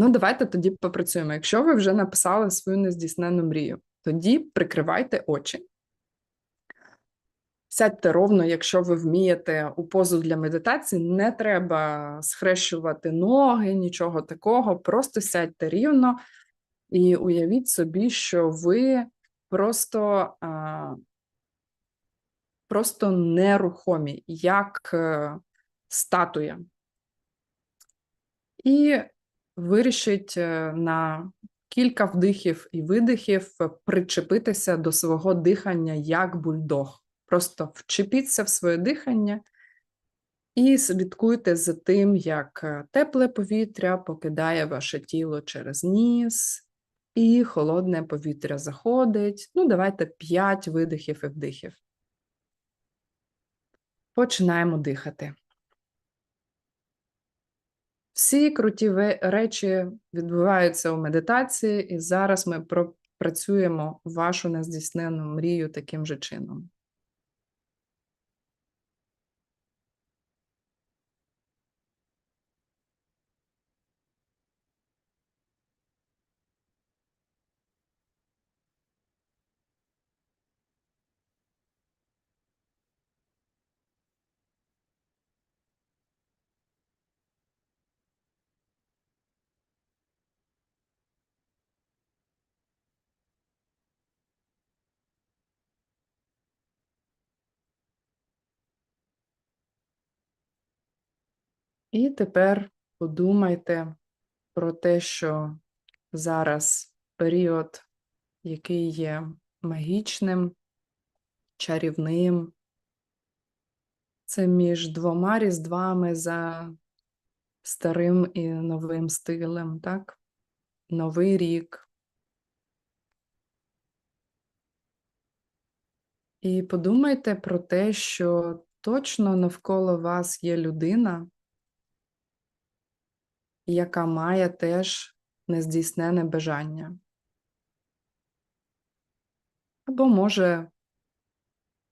Ну, давайте тоді попрацюємо. Якщо ви вже написали свою нездійснену мрію, тоді прикривайте очі. Сядьте ровно, якщо ви вмієте у позу для медитації, не треба схрещувати ноги, нічого такого. Просто сядьте рівно і уявіть собі, що ви просто, а, просто нерухомі, як е, статуя. І вирішить е, на кілька вдихів і видихів причепитися до свого дихання як бульдог. Просто вчепіться в своє дихання і слідкуйте за тим, як е, тепле повітря покидає ваше тіло через ніс, і холодне повітря заходить. Ну, давайте 5 видихів і вдихів. Починаємо дихати. Всі круті речі відбуваються у медитації, і зараз ми пропрацюємо вашу нездійснену мрію таким же чином. І тепер подумайте про те, що зараз період, який є магічним, чарівним. Це між двома різдвами за старим і новим стилем, так? Новий рік. І подумайте про те, що точно навколо вас є людина, яка має теж нездійснене бажання. Або може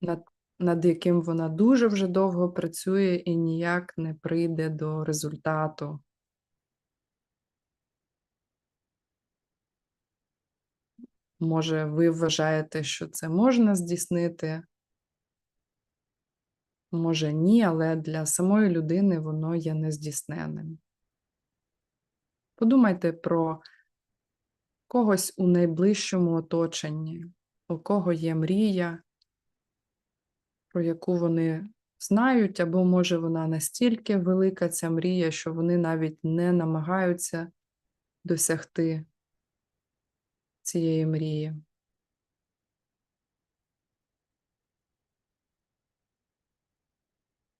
над, над яким вона дуже вже довго працює і ніяк не прийде до результату. Може, ви вважаєте, що це можна здійснити? Може, ні, але для самої людини воно є нездійсненним. Подумайте про когось у найближчому оточенні, у кого є мрія, про яку вони знають, або може вона настільки велика, ця мрія, що вони навіть не намагаються досягти цієї мрії.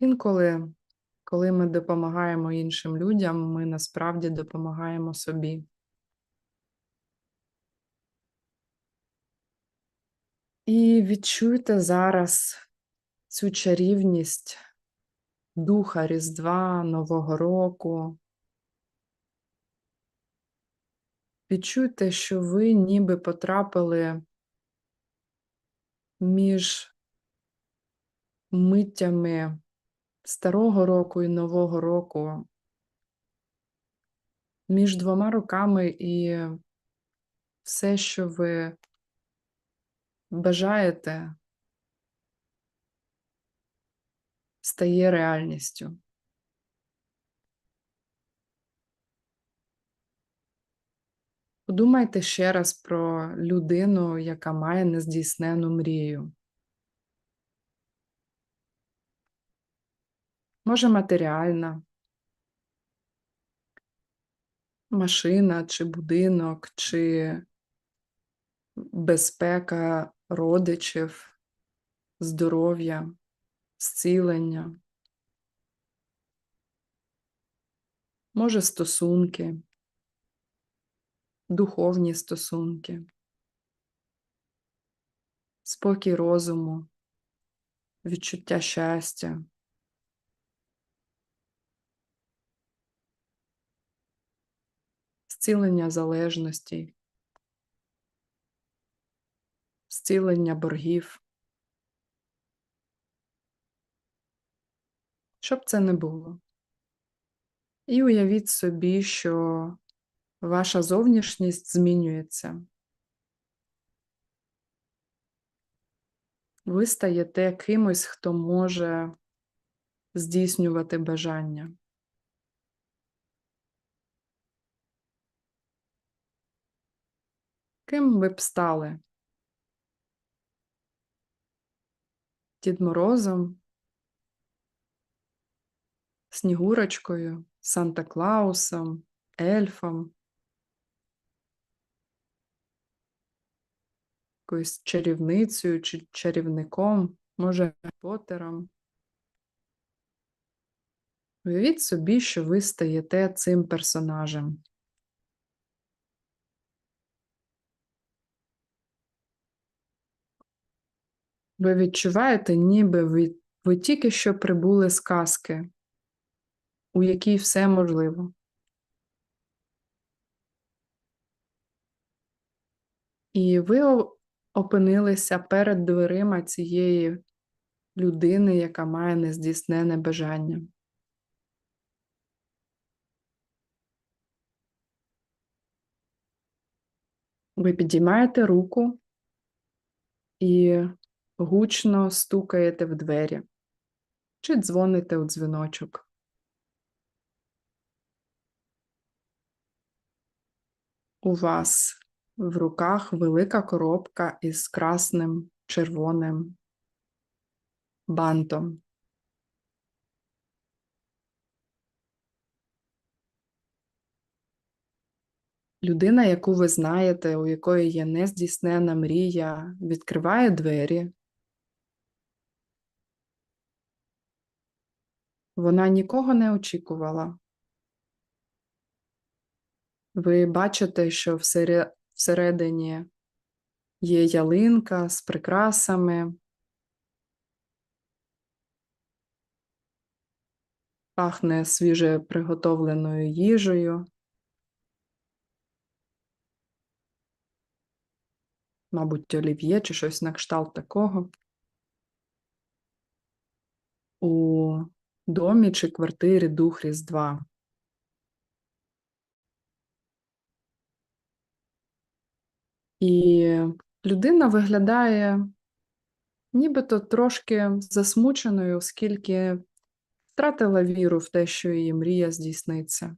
Інколи, коли ми допомагаємо іншим людям, ми насправді допомагаємо собі. І відчуйте зараз цю чарівність духа Різдва, Нового року. Відчуйте, що ви ніби потрапили між миттями старого року і нового року, між двома роками і все, що ви бажаєте, стає реальністю. Подумайте ще раз про людину, яка має нездійснену мрію. Може, матеріальна, машина, чи будинок, чи безпека родичів, здоров'я, зцілення. Може, стосунки, духовні стосунки, спокій розуму, відчуття щастя. Зцілення залежностей, зцілення боргів. Щоб це не було. І уявіть собі, що Ваша зовнішність змінюється. Ви стаєте кимось, хто може здійснювати бажання. Ким ви б стали? Дід Морозом, Снігурочкою, Санта Клаусом, ельфом, якоюсь чарівницею чи чарівником, може, Поттером. Уявіть собі, що ви стаєте цим персонажем. Ви відчуваєте, ніби ви, ви тільки що прибули з казки, у якій все можливо. І ви опинилися перед дверима цієї людини, яка має нездійснене бажання. Ви підіймаєте руку і гучно стукаєте в двері чи дзвоните у дзвіночок. У вас в руках велика коробка із красним червоним бантом. Людина, яку ви знаєте, у якої є нездійснена мрія, відкриває двері. Вона нікого не очікувала. Ви бачите, що всередині є ялинка з прикрасами. Пахне свіже приготовленою їжею. Мабуть, олів'є чи щось на кшталт такого. У домі чи квартирі дух Різдва. І людина виглядає нібито трошки засмученою, оскільки втратила віру в те, що її мрія здійсниться.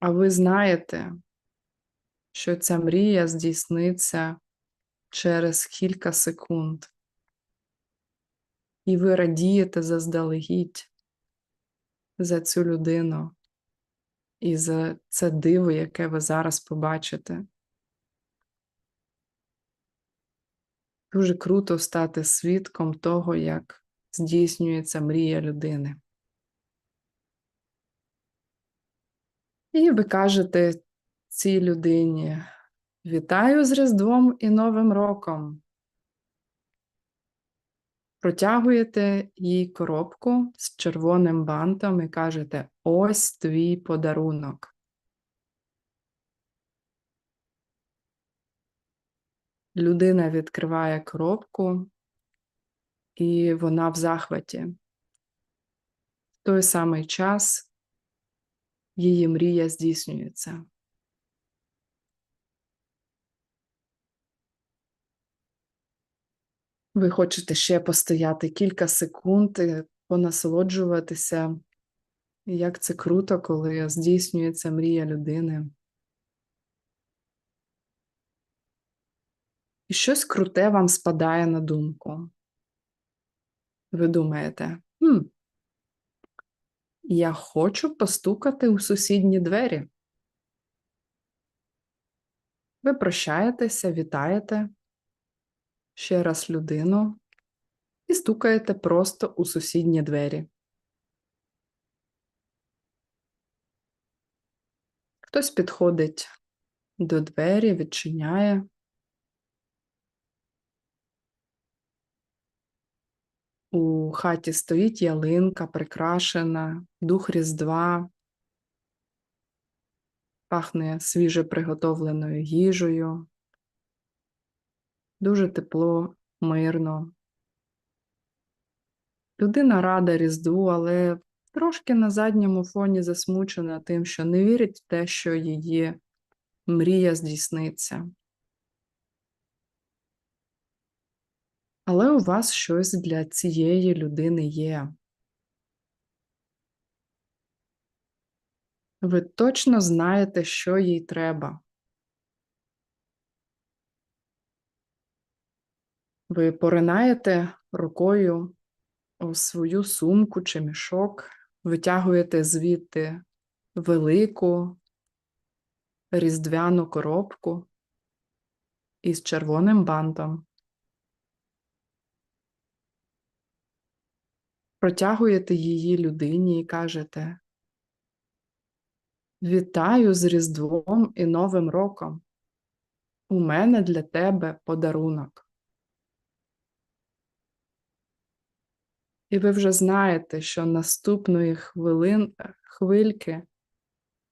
А ви знаєте, що ця мрія здійсниться через кілька секунд. І ви радієте заздалегідь за цю людину і за це диво, яке ви зараз побачите. Дуже круто стати свідком того, як здійснюється мрія людини. І ви кажете цій людині: Вітаю з Різдвом і Новим роком. Протягуєте їй коробку з червоним бантом і кажете: Ось твій подарунок. Людина відкриває коробку, і вона в захваті. В той самий час її мрія здійснюється. Ви хочете ще постояти кілька секунд понасолоджуватися, як це круто, коли здійснюється мрія людини. І щось круте вам спадає на думку. Ви думаєте, хм, я хочу постукати у сусідні двері. Ви прощаєтеся, вітаєте ще раз людину і стукаєте просто у сусідні двері. Хтось підходить до двері, відчиняє. У хаті стоїть ялинка, прикрашена, дух Різдва, пахне свіже приготовленою їжею. Дуже тепло, мирно. Людина рада Різдву, але трошки на задньому фоні засмучена тим, що не вірить в те, що її мрія здійсниться. Але у вас щось для цієї людини є. Ви точно знаєте, що їй треба. Ви поринаєте рукою у свою сумку чи мішок, витягуєте звідти велику різдвяну коробку із червоним бантом. Протягуєте її людині і кажете Вітаю з Різдвом і Новим роком. У мене для тебе подарунок. І ви вже знаєте, що наступної хвилин, хвильки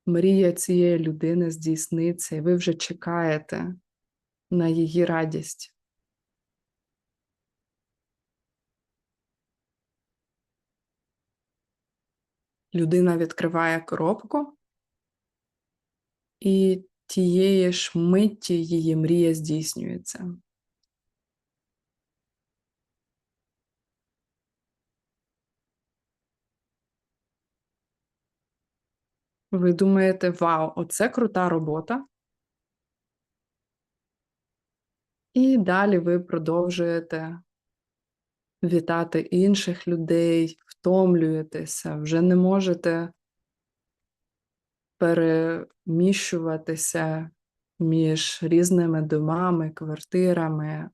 мрія цієї людини здійсниться, і ви вже чекаєте на її радість. Людина відкриває коробку, і тієї ж митті її мрія здійснюється. Ви думаєте, вау, оце крута робота. І далі ви продовжуєте вітати інших людей, втомлюєтеся, вже не можете переміщуватися між різними домами, квартирами.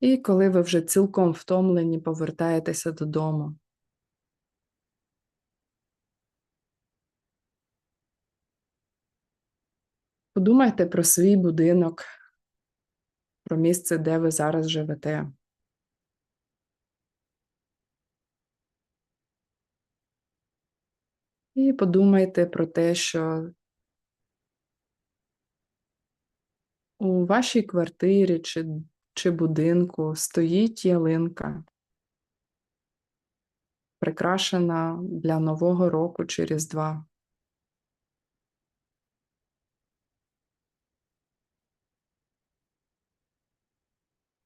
І коли ви вже цілком втомлені, повертаєтеся додому. Подумайте про свій будинок, про місце, де ви зараз живете. І подумайте про те, що у вашій квартирі чи, чи будинку стоїть ялинка, прикрашена для Нового року чи Різдва.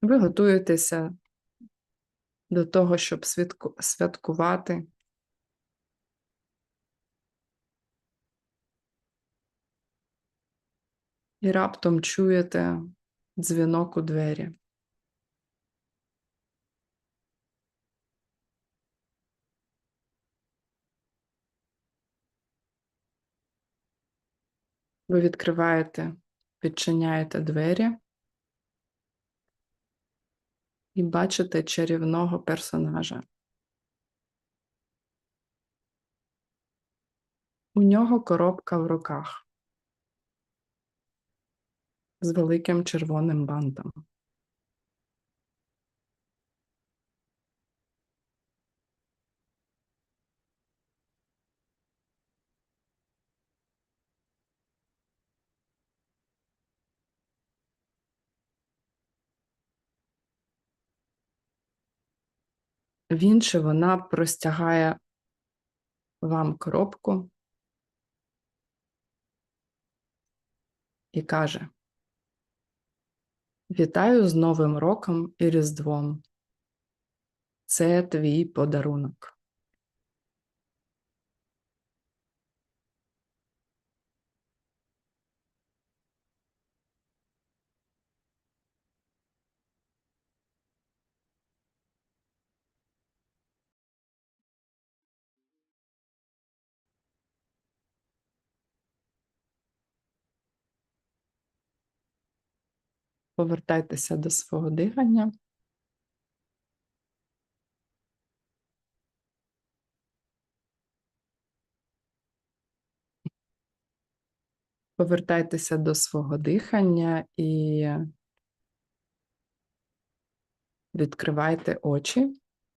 Ви готуєтеся до того, щоб святкувати. І раптом чуєте дзвінок у двері. Ви відкриваєте, відчиняєте двері і бачите чарівного персонажа. У нього коробка в руках з великим червоним бантом. Він чи вона простягає вам коробку і каже Вітаю з Новим роком і Різдвом. Це твій подарунок. Повертайтеся до свого дихання. Повертайтеся до свого дихання і відкривайте очі.